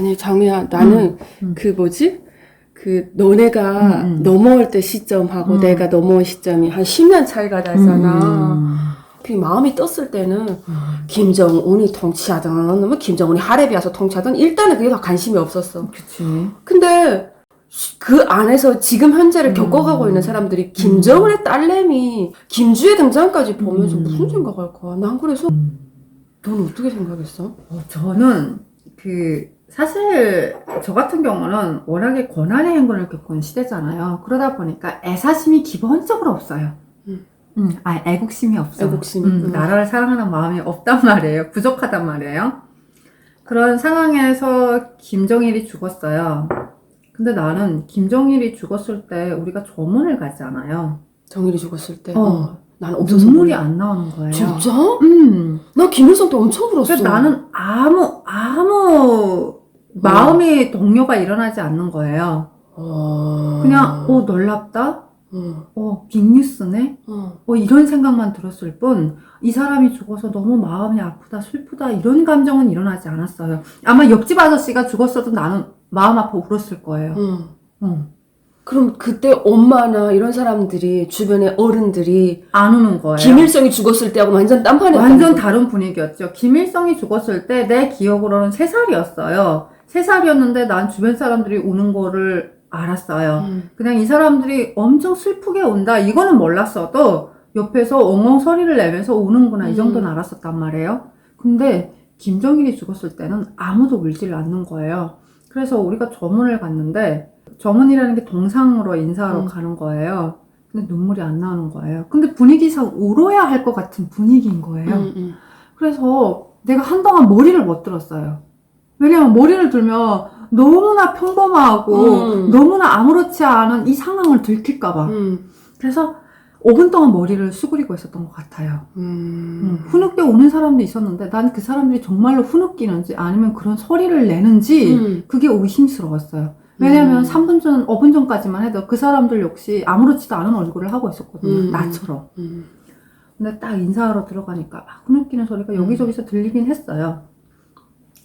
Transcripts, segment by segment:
아니 장미야 나는 음. 그 뭐지 그 너네가 음, 음. 넘어올 때 시점하고 음. 내가 넘어온 시점이 한 10년 차이가 나잖아. 음. 그 마음이 떴을 때는 김정은이 통치하든 뭐 김정은이 하랩이 와서 통치하든 일단은 그게 다 관심이 없었어. 그치. 근데 그 안에서 지금 현재를 음. 겪어가고 있는 사람들이 김정은의 딸내미 김주혜 등장까지 보면서 음. 무슨 생각할 거야? 난 그래서 음. 넌 어떻게 생각했어? 어, 저는 그 사실 저 같은 경우는 워낙에 고난의 행군을 겪은 시대잖아요. 그러다 보니까 애사심이 기본적으로 없어요. 음. 음, 아, 애국심이 없어. 애국심이, 음, 음. 나라를 사랑하는 마음이 없단 말이에요. 부족하단 말이에요. 그런 상황에서 김정일이 죽었어요. 근데 나는 김정일이 죽었을 때 우리가 조문을 가잖아요. 정일이 죽었을 때. 어. 어. 난 없어서 눈물이 몰라. 안 나오는 거예요. 진짜? 음. 나 김일성 때 엄청 울었어. 그래서 나는 아무 아무 마음의 동요가 일어나지 않는 거예요. 어... 그냥 어 놀랍다, 어. 어 빅뉴스네, 어. 어 이런 생각만 들었을 뿐 이 사람이 죽어서 너무 마음이 아프다, 슬프다 이런 감정은 일어나지 않았어요. 아마 옆집 아저씨가 죽었어도 나는 마음 아파 울었을 거예요. 응. 어. 그럼 그때 엄마나 이런 사람들이 주변의 어른들이 안 우는 거예요. 김일성이 죽었을 때하고 완전 딴판이었다. 완전 다른 분위기였죠. 김일성이 죽었을 때 내 기억으로는 3살이었어요. 3살이었는데 난 주변 사람들이 우는 거를 알았어요. 음. 그냥 이 사람들이 엄청 슬프게 운다. 이거는 몰랐어도 옆에서 엉엉 소리를 내면서 우는구나. 이 정도는 음. 알았었단 말이에요. 근데 김정일이 죽었을 때는 아무도 울질 않는 거예요. 그래서 우리가 저문을 갔는데 저문이라는 게 동상으로 인사하러 음. 가는 거예요. 근데 눈물이 안 나오는 거예요. 근데 분위기상 울어야 할 것 같은 분위기인 거예요. 음, 음. 그래서 내가 한동안 머리를 못 들었어요. 왜냐면 머리를 들면 너무나 평범하고 음. 너무나 아무렇지 않은 이 상황을 들킬까봐. 음. 그래서 5분 동안 머리를 수그리고 있었던 것 같아요. 음. 음, 후늦게 우는 사람도 있었는데 난 그 사람들이 정말로 후늦기는지 아니면 그런 소리를 내는지 음. 그게 의심스러웠어요. 왜냐면 음. 3분 전, 5분 전까지만 해도 그 사람들 역시 아무렇지도 않은 얼굴을 하고 있었거든요. 음. 나처럼. 음. 근데 딱 인사하러 들어가니까 막 흐느끼는 소리가 여기저기서 들리긴 했어요.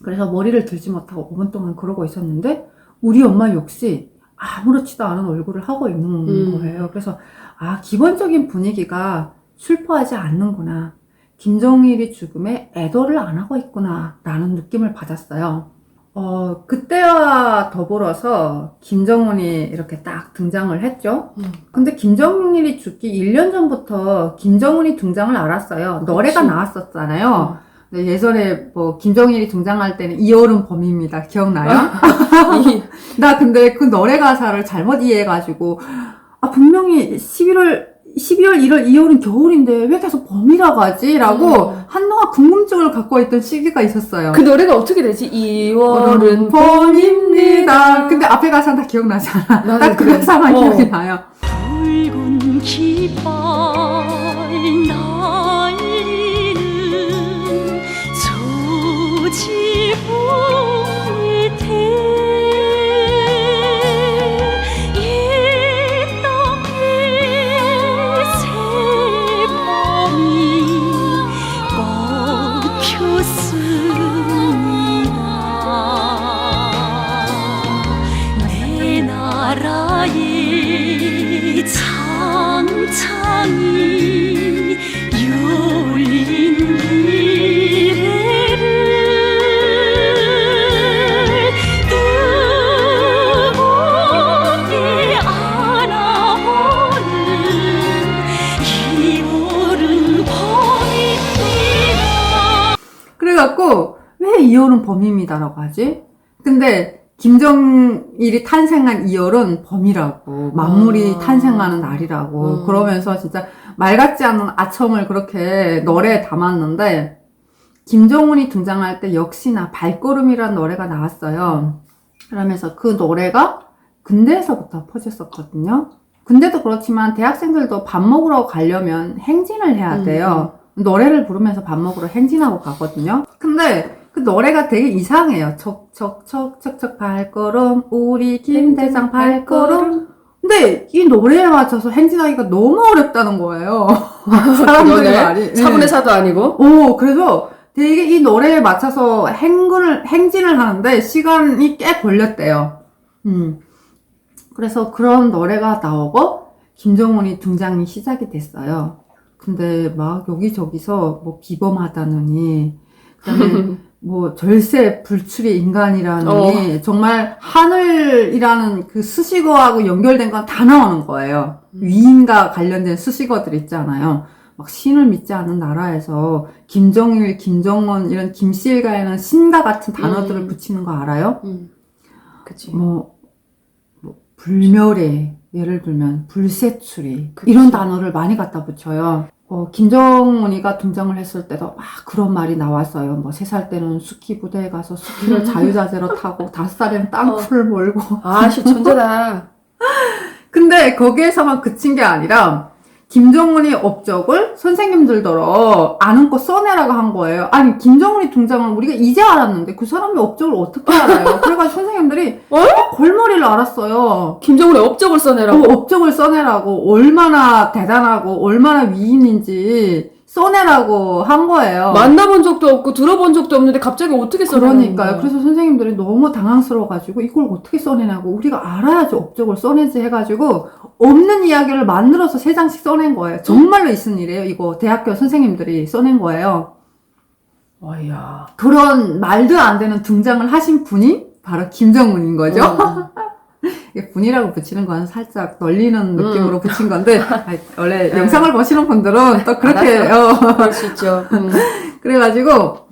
그래서 머리를 들지 못하고 5분 동안 그러고 있었는데 우리 엄마 역시 아무렇지도 않은 얼굴을 하고 있는 음. 거예요. 그래서 아 기본적인 분위기가 슬퍼하지 않는구나. 김정일이 죽음에 애도를 안 하고 있구나 라는 느낌을 받았어요. 어, 그때와 더불어서 김정은이 이렇게 딱 등장을 했죠. 음. 근데 김정일이 죽기 1년 전부터 김정은이 등장을 알았어요. 노래가 그치. 나왔었잖아요. 근데 예전에 뭐 김정일이 등장할 때는 이여름 봄입니다. 기억나요? 이- 나 근데 그 노래 가사를 잘못 이해해가지고 아 분명히 11월 12월 1월 2월은 겨울인데 왜 계속 봄이라고 하지? 라고 음. 한동안 궁금증을 갖고 있던 시기가 있었어요. 그 노래가 어떻게 되지? 2월은 봄입니다. 근데 앞에 가사는 다 기억나지 않아. 나도 딱 그. 가사만 어. 기억이 나요. 붉은 깃발 지 2월은 봄입니다라고 하지? 근데 김정일이 탄생한 2월은 봄이라고 만물이 아. 탄생하는 날이라고 음. 그러면서 진짜 말 같지 않은 아첨을 그렇게 노래에 담았는데 김정은이 등장할 때 역시나 발걸음이라는 노래가 나왔어요. 그러면서 그 노래가 군대에서부터 퍼졌었거든요. 군대도 그렇지만 대학생들도 밥 먹으러 가려면 행진을 해야 돼요. 노래를 부르면서 밥 먹으러 행진하고 가거든요. 근데 그 노래가 되게 이상해요. 척척척척척 발걸음 우리 김대장 발걸음. 근데 이 노래에 맞춰서 행진하기가 너무 어렵다는 거예요. 사람들의 그러네. 말이. 네. 4분의 4도 아니고. 오, 그래서 되게 이 노래에 맞춰서 행군을, 행진을 하는데 시간이 꽤 걸렸대요. 음. 그래서 그런 노래가 나오고 김정은이 등장이 시작이 됐어요. 근데 막 여기저기서 뭐 비범하다느니, 그다음에 뭐 절세 불출의 인간이라느니, 정말 하늘이라는 그 수식어하고 연결된 건 다 나오는 거예요. 위인과 관련된 수식어들 있잖아요. 막 신을 믿지 않는 나라에서 김정일, 김정은 이런 김씨일가에는 신과 같은 단어들을 음. 붙이는 거 알아요? 음. 그치. 뭐, 뭐 불멸의 예를 들면 불세출이. 이런 단어를 많이 갖다 붙여요. 어, 김정은이가 등장을 했을 때도 막 그런 말이 나왔어요. 뭐 세 살 때는 스키 부대에 가서 스키를 자유자재로 타고 다섯 살에는 땅풀을 몰고. 아씨 천재다. 근데 거기에서만 그친 게 아니라 김정은이 업적을 선생님들더러 아는 거 써내라고 한 거예요. 아니 김정은이 등장을 우리가 이제 알았는데 그 사람의 업적을 어떻게 알아요? 그래가지고 선생님들이 어? 골머리를 알았어요. 김정은의 업적을 써내라고. 그 업적을 써내라고 얼마나 대단하고 얼마나 위인인지 써내라고 한 거예요. 만나본 적도 없고 들어본 적도 없는데 갑자기 어떻게 써내는 그러니까요. 그래서 선생님들이 너무 당황스러워가지고 이걸 어떻게 써내냐고 우리가 알아야지 업적을 써내지 해가지고 없는 이야기를 만들어서 세 장씩 써낸 거예요. 정말로 있은 일이에요. 이거 대학교 선생님들이 써낸 거예요. 어이야. 그런 말도 안 되는 등장을 하신 분이 바로 김정은인 거죠. 어. 분이라고 붙이는 건 살짝 널리는 느낌으로 붙인 건데 아이, 원래 네. 영상을 보시는 분들은 또 그렇게 어, 그럴 수 있죠. 음. 그래가지고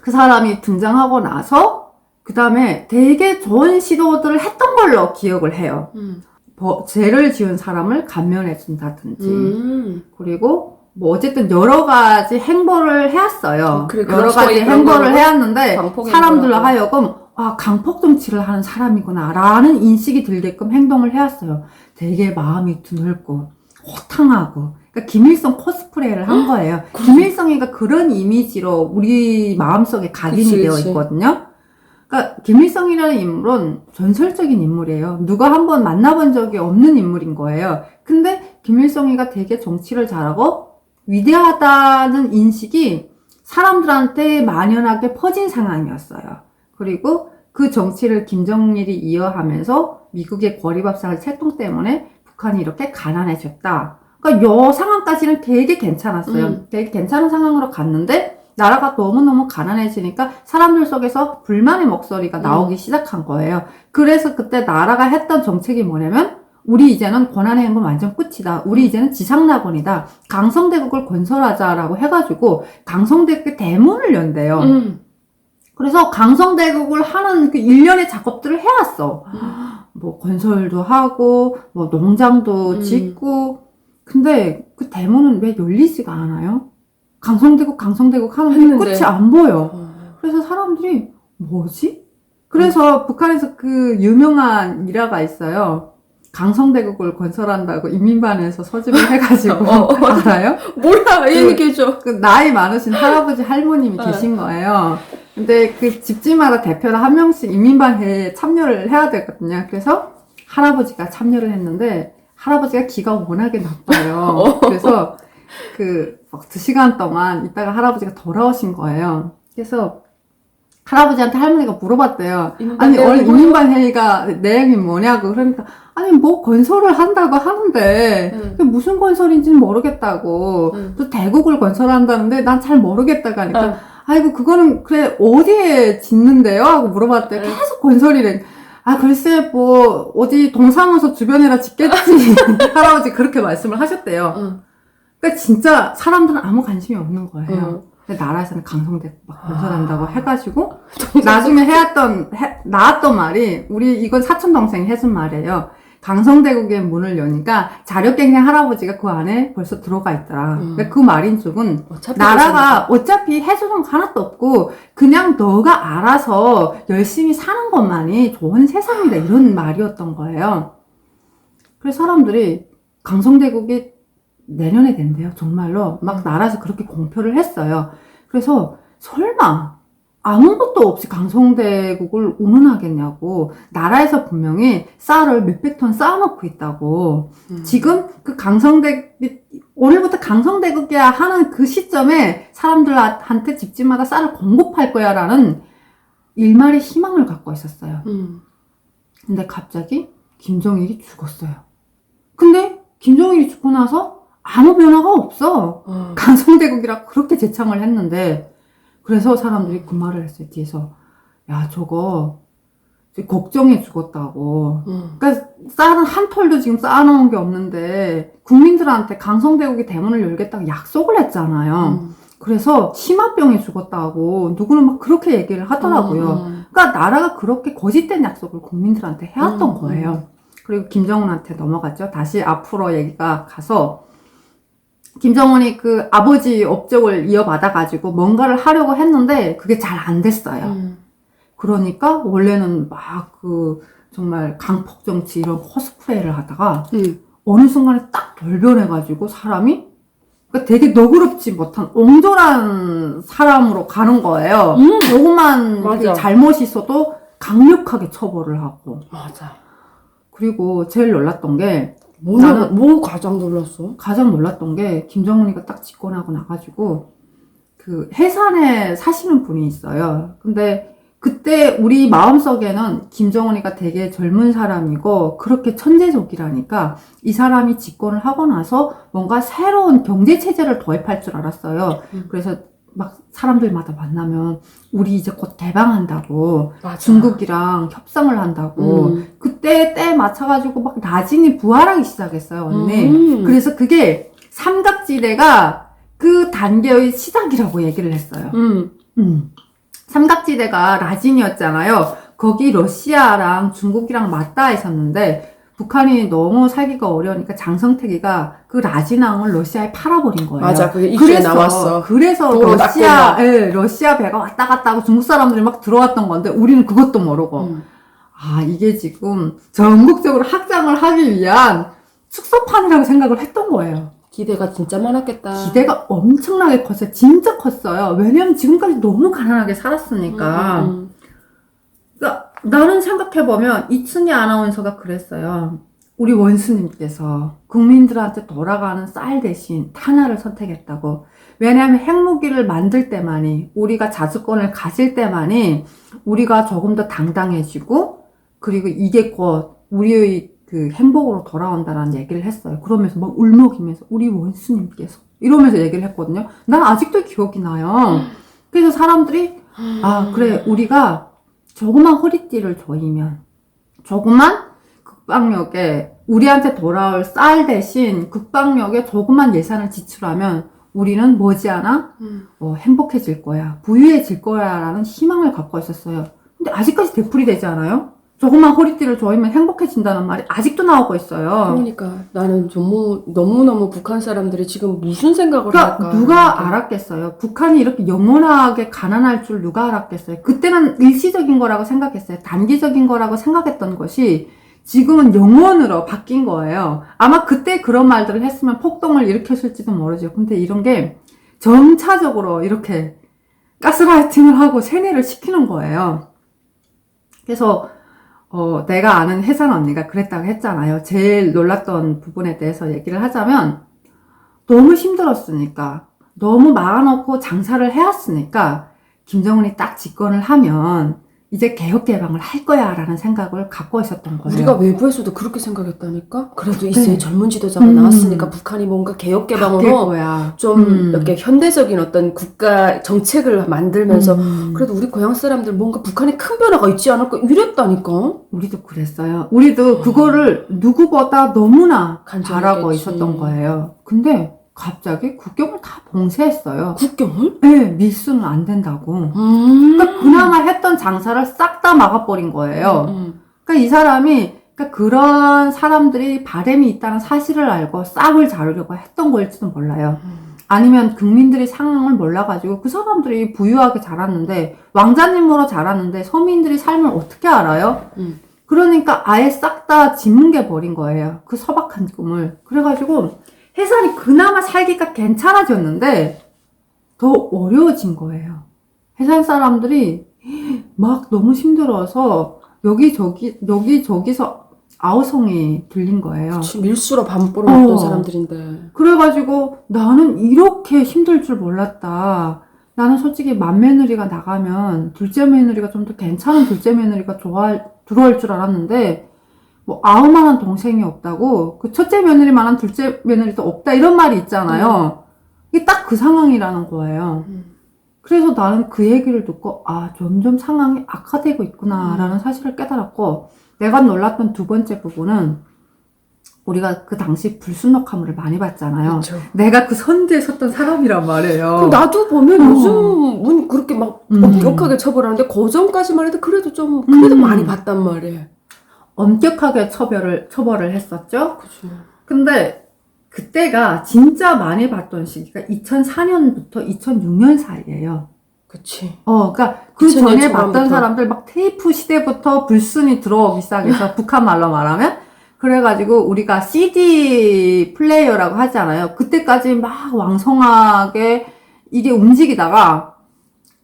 그 사람이 등장하고 나서 그 다음에 되게 좋은 시도들을 했던 걸로 기억을 해요. 음. 버- 죄를 지은 사람을 감면해 준다든지 음. 그리고 뭐 어쨌든 여러 가지 행보를 해왔어요. 그래, 그런 여러 가지 행보를 해왔는데 사람들로. 하여금 아 강폭 정치를 하는 사람이구나 라는 인식이 들게끔 행동을 해왔어요. 되게 마음이 드넓고 호탕하고 그러니까 김일성 코스프레를 한 거예요. 김일성이가 그런 이미지로 우리 마음속에 각인이 그치, 되어 그치. 있거든요. 그러니까 김일성이라는 인물은 전설적인 인물이에요. 누가 한번 만나본 적이 없는 인물인 거예요. 근데 김일성이가 되게 정치를 잘하고 위대하다는 인식이 사람들한테 만연하게 퍼진 상황이었어요. 그리고 그 정치를 김정일이 이어하면서 미국의 거리밥상의 채통 때문에 북한이 이렇게 가난해졌다. 그러니까 요 상황까지는 되게 괜찮았어요. 음. 되게 괜찮은 상황으로 갔는데 나라가 너무너무 가난해지니까 사람들 속에서 불만의 목소리가 나오기 시작한 거예요. 그래서 그때 나라가 했던 정책이 뭐냐면 우리 이제는 권한의 행군 완전 끝이다. 우리 이제는 지상낙원이다. 강성대국을 건설하자라고 해가지고 강성대국의 대문을 연대요. 음. 그래서 강성대국을 하는 그 일련의 작업들을 해왔어. 뭐 건설도 하고 뭐 농장도 음. 짓고 근데 그 대문은 왜 열리지가 않아요? 강성대국 강성대국 하는데 했는데. 끝이 안 보여. 어. 그래서 사람들이 뭐지? 그래서 북한에서 그 유명한 일화가 있어요. 강성대국을 건설한다고 인민반에서 서집을 해가지고 어, 어. 알아요? 몰라 그- 얘기해줘. 그 나이 많으신 할아버지 할머님이 어. 계신 거예요. 근데 그 집집마다 대표로 한 명씩 인민반 회에 참여를 해야 되거든요. 그래서 할아버지가 참여를 했는데 할아버지가 기가 워낙에 나빠요. 그래서 그 막 두 시간 동안 있다가 할아버지가 돌아오신 거예요. 그래서 할아버지한테 할머니가 물어봤대요. 아니 원래 인민반 회의가 내용이 뭐냐고 그러니까 아니 뭐 건설을 한다고 하는데 응. 그게 무슨 건설인지는 모르겠다고 응. 또 대국을 건설한다는데 난 잘 모르겠다고 하니까 어. 아이고 그거는 그래 어디에 짓는데요 하고 물어봤대요 응. 계속 건설이래 아 글쎄 뭐 어디 동사무소 주변에다 짓겠지 할아버지 그렇게 말씀을 하셨대요 응. 그러니까 진짜 사람들은 아무 관심이 없는 거예요 응. 근데 나라에서는 강성대 막 건설한다고 아. 해가지고 나중에 해왔던 해, 나왔던 말이 우리 이건 사촌 동생이 해준 말이에요. 강성대국의 문을 여니까 자력갱생 할아버지가 그 안에 벌써 들어가 있더라. 음. 근데 그 말인즉은 어차피 나라가 어차피 거 하나도 없고 그냥 너가 알아서 열심히 사는 것만이 좋은 세상이다 이런 말이었던 거예요. 그래서 사람들이 강성대국이 내년에 된대요. 정말로 막 나라에서 그렇게 공표를 했어요. 그래서 설마 아무것도 없이 강성대국을 운운하겠냐고 나라에서 분명히 쌀을 몇백 톤 쌓아놓고 있다고 음. 지금 그 강성대 오늘부터 강성대극이야 하는 그 시점에 사람들한테 집집마다 쌀을 공급할 거야 라는 일말의 희망을 갖고 있었어요. 음. 근데 갑자기 김정일이 죽었어요. 근데 김정일이 죽고 나서 아무 변화가 없어. 어. 강성대국이라 그렇게 제창을 했는데 그래서 사람들이 그 말을 했어요 뒤에서 야 저거 걱정해 죽었다고 음. 그러니까 쌀은 한 털도 지금 쌓아놓은 게 없는데 국민들한테 강성대국이 대문을 열겠다고 약속을 했잖아요 음. 그래서 심화병에 죽었다고 누구는 막 그렇게 얘기를 하더라고요 음. 그러니까 나라가 그렇게 거짓된 약속을 국민들한테 해왔던 음, 거예요. 그리고 김정은한테 넘어갔죠. 다시 앞으로 얘기가 가서 김정은이 그 아버지 업적을 이어받아가지고 뭔가를 하려고 했는데 그게 잘 안 됐어요. 음. 그러니까 원래는 막 그 정말 강폭 정치 이런 코스프레를 하다가 음. 어느 순간에 딱 돌변해가지고 사람이 그러니까 되게 너그럽지 못한 옹졸한 사람으로 가는 거예요. 음. 조그만. 그 잘못이 있어도 강력하게 처벌을 하고 맞아. 그리고 제일 놀랐던 게 뭐, 나는- 뭐 가장 놀랐어? 가장 놀랐던 게 김정은이가 딱 집권하고 나가지고 그 해산에 사시는 분이 있어요. 근데 그때 우리 마음속에는 김정은이가 되게 젊은 사람이고 그렇게 천재적이라니까 이 사람이 집권을 하고 나서 뭔가 새로운 경제 체제를 도입할 줄 알았어요. 음. 그래서 막 사람들마다 만나면 우리 이제 곧 개방한다고 맞아. 중국이랑 협상을 한다고 음. 그때 때 맞춰가지고 막 나진이 부활하기 시작했어요 언니. 음. 그래서 그게 삼각지대가 그 단계의 시작이라고 얘기를 했어요. 음. 음. 삼각지대가 라진이었잖아요. 거기 러시아랑 중국이랑 맞닿아 있었는데 북한이 너무 살기가 어려우니까 장성택이가 그 라진항을 러시아에 팔아버린 거예요. 맞아. 그게 이슈에 나왔어. 그래서 러시아, 예, 러시아 배가 왔다 갔다 하고 중국 사람들이 막 들어왔던 건데 우리는 그것도 모르고 음. 아, 이게 지금 전국적으로 확장을 하기 위한 축소판이라고 생각을 했던 거예요. 기대가 진짜 많았겠다. 기대가 엄청나게 컸어요. 진짜 컸어요. 왜냐면 지금까지 너무 가난하게 살았으니까. 음, 음, 그러니까 나는 생각해보면 이춘희 아나운서가 그랬어요. 우리 원수님께서 국민들한테 돌아가는 쌀 대신 탄화를 선택했다고. 왜냐하면 핵무기를 만들 때만이 우리가 자주권을 가질 때만이 우리가 조금 더 당당해지고 그리고 이게 곧 우리의 그 행복으로 돌아온다라는 얘기를 했어요. 그러면서 막 울먹이면서 우리 원수님께서 이러면서 얘기를 했거든요. 난 아직도 기억이 나요. 그래서 사람들이 음. 아, 그래. 우리가 조그만 허리띠를 조이면, 조그만 국방력에, 우리한테 돌아올 쌀 대신 국방력에 조그만 예산을 지출하면 우리는 머지않아 음. 어, 행복해질 거야. 부유해질 거야. 라는 희망을 갖고 있었어요. 근데 아직까지 되풀이 되지 않아요? 조그만 허리띠를 조이면 행복해진다는 말이 아직도 나오고 있어요. 그러니까 나는 너무 너무 너무 북한 사람들이 지금 무슨 생각을 그러니까 할까? 누가 알았겠어요? 북한이 이렇게 영원하게 가난할 줄 누가 알았겠어요? 그때는 일시적인 거라고 생각했어요. 단기적인 거라고 생각했던 것이 지금은 영원으로 바뀐 거예요. 아마 그때 그런 말들을 했으면 폭동을 일으켰을지도 모르죠. 근데 이런 게 점차적으로 이렇게 가스라이팅을 하고 세뇌를 시키는 거예요. 그래서 어, 내가 아는 혜선 언니가 그랬다고 했잖아요. 제일 놀랐던 부분에 대해서 얘기를 하자면 너무 힘들었으니까 너무 마음놓고 장사를 해왔으니까 김정은이 딱 집권을 하면 이제 개혁 개방을 할 거야라는 생각을 갖고 있었던 거예요. 우리가 외부에서도 그렇게 생각했다니까. 그래도 이제 네. 젊은 지도자가 음. 나왔으니까 북한이 뭔가 개혁 개방으로. 좀 음. 이렇게 현대적인 어떤 국가 정책을 만들면서 음. 그래도 우리 고향 사람들 뭔가 북한에 큰 변화가 있지 않을까 이랬다니까. 우리도 그랬어요. 우리도 그거를 누구보다 너무나 간절했겠지. 잘하고 있었던 거예요. 근데 갑자기 국경을 다 봉쇄했어요. 국경을? 네, 밀수는 안 된다고. 음. 그러니까 그나마 했던 장사를 싹 다 막아버린 거예요. 음. 그러니까 이 사람이 그러니까 그런 사람들이 바램이 있다는 사실을 알고 싹을 자르려고 했던 걸지도 몰라요. 음. 아니면 국민들이 상황을 몰라가지고 그 사람들이 부유하게 자랐는데 왕자님으로 자랐는데 서민들이 삶을 어떻게 알아요? 음. 그러니까 아예 싹 다 짓뭉개 버린 거예요. 그 소박한 꿈을. 그래가지고 해산이 그나마 살기가 괜찮아졌는데 더 어려워진 거예요. 해산 사람들이 막 너무 힘들어서 여기저기 여기저기서 아우성이 들린 거예요. 그치, 밀수로 먹던 어. 사람들인데. 그래가지고 나는 이렇게 힘들 줄 몰랐다. 나는 솔직히 맏며느리가 나가면 둘째 며느리가 좀 더 괜찮은 둘째 며느리가 좋아 들어올 줄 알았는데 뭐 아우만한 동생이 없다고 그 첫째 며느리만한 둘째 며느리도 없다 이런 말이 있잖아요. 이게 딱 그 상황이라는 거예요. 음. 그래서 나는 그 얘기를 듣고 아 점점 상황이 악화되고 있구나라는 사실을 깨달았고 내가 놀랐던 두 번째 부분은 우리가 그 당시 불순록화물을 많이 봤잖아요. 그렇죠. 내가 그 선두에 섰던 사람이란 말이에요. 그 나도 보면 어. 요즘 문 그렇게 막 음. 엄격하게 처벌하는데 그 전까지만 해도 그래도 좀 그래도 음. 많이 봤단 말이에요. 엄격하게 처벌을 처벌을 했었죠. 그죠. 근데 그때가 진짜 많이 봤던 시기가 2004년부터 2006년 사이예요. 그치. 어, 그러니까 그 2000년 전에 봤던 초반부터. 사람들 막 테이프 시대부터 불순이 들어오기 시작해서 북한 말로 말하면 그래가지고 우리가 CD 플레이어라고 하잖아요. 그때까지 막 왕성하게 이게 움직이다가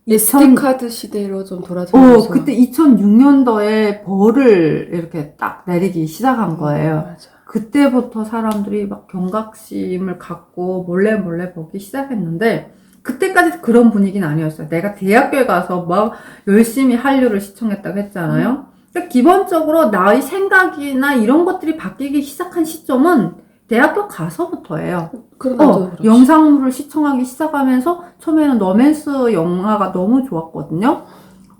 SD 카드 시대로 좀 어, 돌아서면서. 그때 2006년도에 벌을 이렇게 딱 내리기 시작한 거예요. 맞아. 그때부터 사람들이 막 경각심을 갖고 몰래 몰래 보기 시작했는데 그때까지 그런 분위기는 아니었어요. 내가 대학교에 가서 막 열심히 한류를 시청했다고 했잖아요. 그러니까 기본적으로 나의 생각이나 이런 것들이 바뀌기 시작한 시점은 대학교 가서부터예요. 나도 어, 그렇지. 영상물을 시청하기 시작하면서 처음에는 로맨스 영화가 너무 좋았거든요.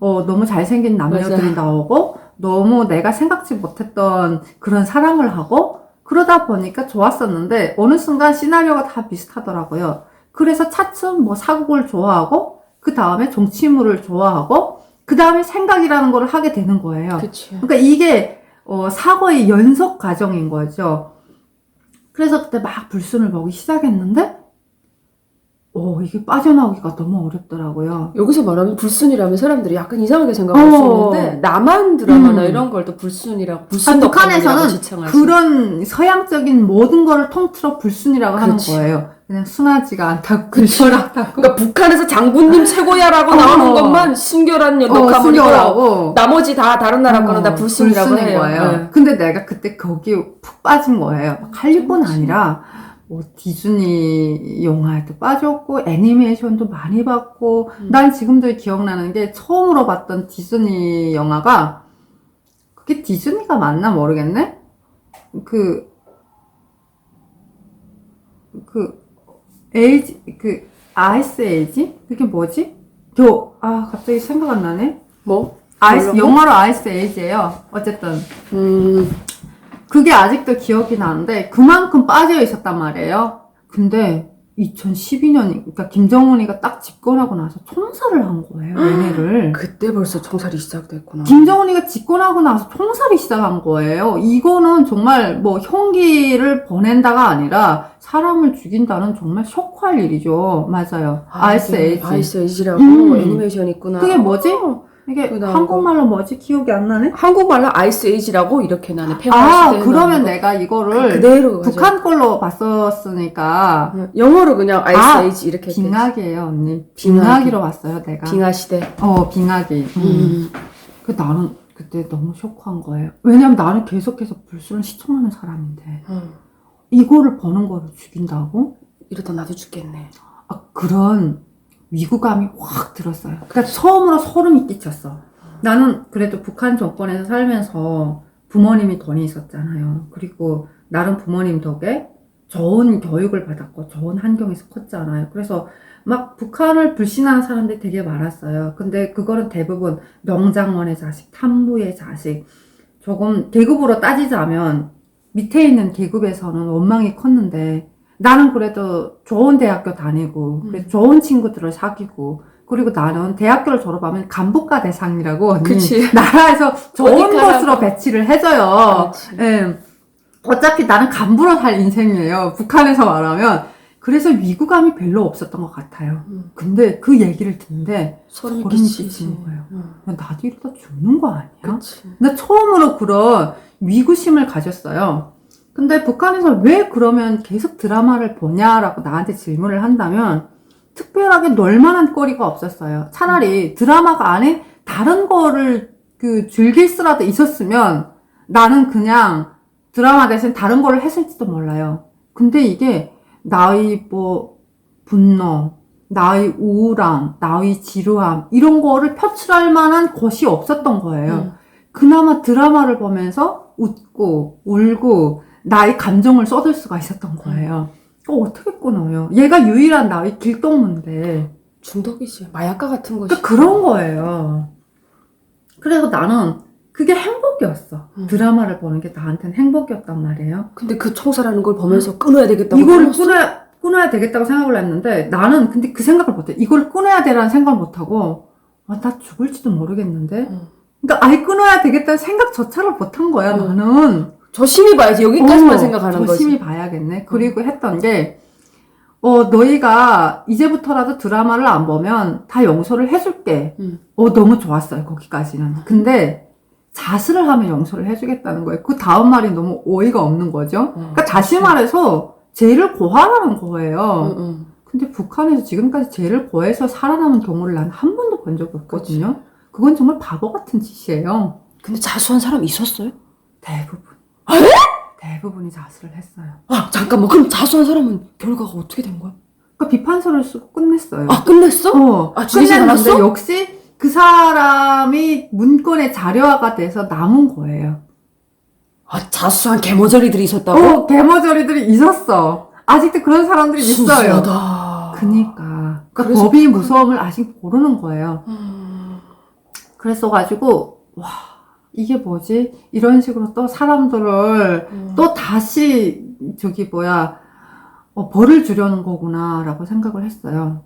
어, 너무 잘생긴 남녀들이 맞아. 나오고 너무 내가 생각지 못했던 그런 사랑을 하고 그러다 보니까 좋았었는데 어느 순간 시나리오가 다 비슷하더라고요. 그래서 차츰 뭐 사국을 좋아하고 그 다음에 정치물을 좋아하고 그 다음에 생각이라는 걸 하게 되는 거예요. 그치. 그러니까 이게 어, 사고의 연속 과정인 거죠. 그래서 그때 막 불순을 보기 시작했는데, 어, 이게 빠져나오기가 너무 어렵더라고요. 여기서 말하면 불순이라면 사람들이 약간 이상하게 생각할 수 어. 있는데 남한 드라마나 음. 이런 걸 또 불순이라고 아, 불순 북한에서는 지칭하지. 그런 서양적인 모든 거를 통틀어 불순이라고 하는 그치. 거예요. 그냥 순하지가 않다고. 철학하고, 그러니까 북한에서 장군님 최고야라고 어. 나오는 것만 순결한 어, 녹화물이고 순결하고, 나머지 다 다른 나라 거는 다 어, 불순이라고 해요. 거예요. 네. 근데 내가 그때 거기에 푹 빠진 거예요. 막 할리뿐. 아니라 뭐 디즈니 영화에도 빠졌고 애니메이션도 많이 봤고 음. 난 지금도 기억나는 게 처음으로 봤던 디즈니 영화가 그게 디즈니가 맞나 모르겠네. 그 그 에이지 그 아이스 에이지 그게 뭐지? 저아 갑자기 생각 안 나네. 뭐? 아이스 뭐라고? 영어로 아이스 에이지예요. 어쨌든 음, 그게 아직도 기억이 나는데 그만큼 빠져 있었단 말이에요. 근데 2012년 그러니까 김정은이가 딱 집권하고 나서 총살을 한 거예요. 얘네를. 그때 벌써 총살이 시작됐구나. 김정은이가 집권하고 나서 총살이 시작한 거예요. 이거는 정말 뭐 형기를 보낸다가 아니라 사람을 죽인다는 정말 쇼크할 일이죠. 맞아요. 아이스 이게 에이지. 아이스 에이지라고 음. 애니메이션 있구나. 그게 뭐지? 어, 이게 나온 한국말로 뭐지? 기억이 안 나네? 한국말로 아이스 에이지라고 이렇게 나네. 팽화 아, 그러면. 내가 이거를 그대로 가져. 북한 걸로 봤었으니까 응, 영어로 그냥 아이스 아, 에이지 이렇게. 빙하기예요, 언니. 빙하기. 빙하기로 봤어요, 내가. 빙하 시대. 어, 빙하기. 음. 음. 그 나는 그때 너무 쇼크한 거예요. 왜냐면 나는 계속해서 불순을 시청하는 사람인데 응. 이거를 보는 거를 죽인다고? 이러다 나도 죽겠네. 아, 그런 위구감이 확 들었어요. 그러니까 처음으로 소름이 끼쳤어. 나는 그래도 북한 정권에서 살면서 부모님이 돈이 있었잖아요. 그리고 나름 부모님 덕에 좋은 교육을 받았고 좋은 환경에서 컸잖아요. 그래서 막 북한을 불신하는 사람들이 되게 많았어요. 근데 그거는 대부분 명장원의 자식, 탐부의 자식. 조금 계급으로 따지자면 밑에 있는 계급에서는 원망이 컸는데 나는 그래도 좋은 대학교 다니고 그래서 좋은 친구들을 사귀고 그리고 나는 대학교를 졸업하면 간부과 대상이라고 그치. 나라에서 좋은. 곳으로 배치를 해줘요. 예. 어차피 나는 간부로 살 인생이에요. 북한에서 말하면. 그래서 위구감이 별로 없었던 것 같아요. 음. 근데 그 얘기를 듣는데 소름이 소름이 끼치지. 끼치는 거예요. 응. 야, 나도 이러다 죽는 거 아니야? 그치. 근데 처음으로 그런 위구심을 가졌어요. 근데 북한에서 왜 그러면 계속 드라마를 보냐라고 나한테 질문을 한다면 특별하게 놀만한 거리가 없었어요. 차라리 드라마가 안에 다른 거를 그 즐길 수라도 있었으면 나는 그냥 드라마 대신 다른 거를 했을지도 몰라요. 근데 이게 나의 뭐 분노, 나의 우울함, 나의 지루함 이런 거를 표출할 만한 것이 없었던 거예요. 음. 그나마 드라마를 보면서 웃고 울고 나의 감정을 쏟을 수가 있었던 거예요. 어, 어떻게 끊어요? 얘가 유일한 나의 길동무인데 중독이지. 마약과 같은 거지. 그러니까 그런 거예요. 그래서 나는 그게 행복이었어. 음. 드라마를 보는 게 나한테는 행복이었단 말이에요. 근데 그 청소라는 걸 보면서 끊어야 되겠다고. 끊었어? 끊어야, 끊어야 되겠다고 생각을 했는데 나는 근데 그 생각을 못해. 이걸 끊어야 되라는 생각을 못하고 아, 나 죽을지도 모르겠는데. 음. 그러니까 아예 끊어야 되겠다는 생각조차를 못한 거야 음. 나는. 조심히 봐야지. 여기까지만 어, 생각하는 거지. 조심히 봐야겠네. 그리고 했던 게, 어, 너희가 이제부터라도 드라마를 안 보면 다 용서를 해줄게. 음. 어, 너무 좋았어요, 거기까지는. 근데 자수를 하면 용서를 해주겠다는 거예요. 그 다음 말이 너무 어이가 없는 거죠. 어, 그러니까 다시 말해서 죄를 고하라는 거예요. 응, 응. 근데 북한에서 지금까지 죄를 고해서 살아남은 경우를 난한 번도 본 적이 없거든요. 그건 정말 바보 같은 짓이에요. 근데 자수한 사람 있었어요? 대부분. 대부분이 자수를 했어요. 아 잠깐만. 그럼 자수한 사람은 결과가 어떻게 된 거야? 그러니까 비판서를 쓰고 끝냈어요. 아 끝냈어? 어, 아, 죽이지 끝냈는데 않았어? 역시 그 사람이 문건의 자료화가 돼서 남은 거예요. 아 자수한 개머저리들이 있었다고? 어, 개머저리들이 있었어. 아직도 그런 사람들이 있어요. 그니까. 그러니까 법의 무서움을 아직 모르는 거예요. 음. 그랬어가지고, 와, 이게 뭐지? 이런 식으로 또 사람들을 음. 또 다시, 저기 뭐야, 어, 벌을 주려는 거구나, 라고 생각을 했어요.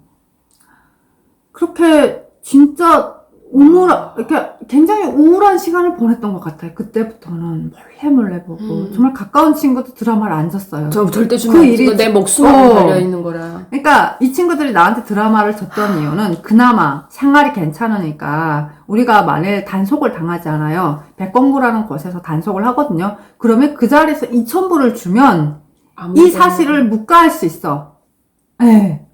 그렇게 진짜 우물, 이렇게 굉장히 우울한 시간을 보냈던 것 같아요. 그때부터는 몰래 몰래 보고. 음. 정말 가까운 친구도 드라마를 안 줬어요. 저 절대 그 주면 일이 그내 목숨하고 어. 달려 있는 거라. 그러니까 이 친구들이 나한테 드라마를 줬던 이유는 그나마 생활이 괜찮으니까 우리가 만일 단속을 당하지 않아요. 백건구라는 곳에서 단속을 하거든요. 그러면 그 자리에서 2천불을 주면 이 사실을 묵과할 수 있어. 예.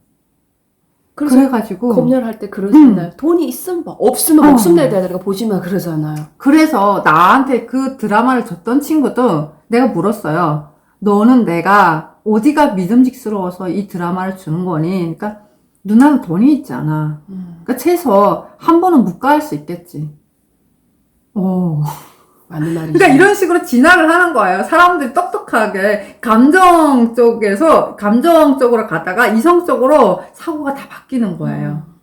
그래서 그래가지고 검열할 때 그러잖아요. 돈이 있으면 봐. 없으면 어. 목숨 내야 되니까 보지 마 그러잖아요. 그래서 나한테 그 드라마를 줬던 친구도 내가 물었어요. 너는 내가 어디가 믿음직스러워서 이 드라마를 주는 거니? 그러니까 누나는 돈이 있잖아. 음. 그러니까 최소 한 번은 묵과할 수 있겠지. 어. 맞는 말이지. 그러니까 이런 식으로 진화를 하는 거예요. 사람들이 똑똑하게 감정 쪽에서 감정 쪽으로 가다가 이성 쪽으로 사고가 다 바뀌는 거예요.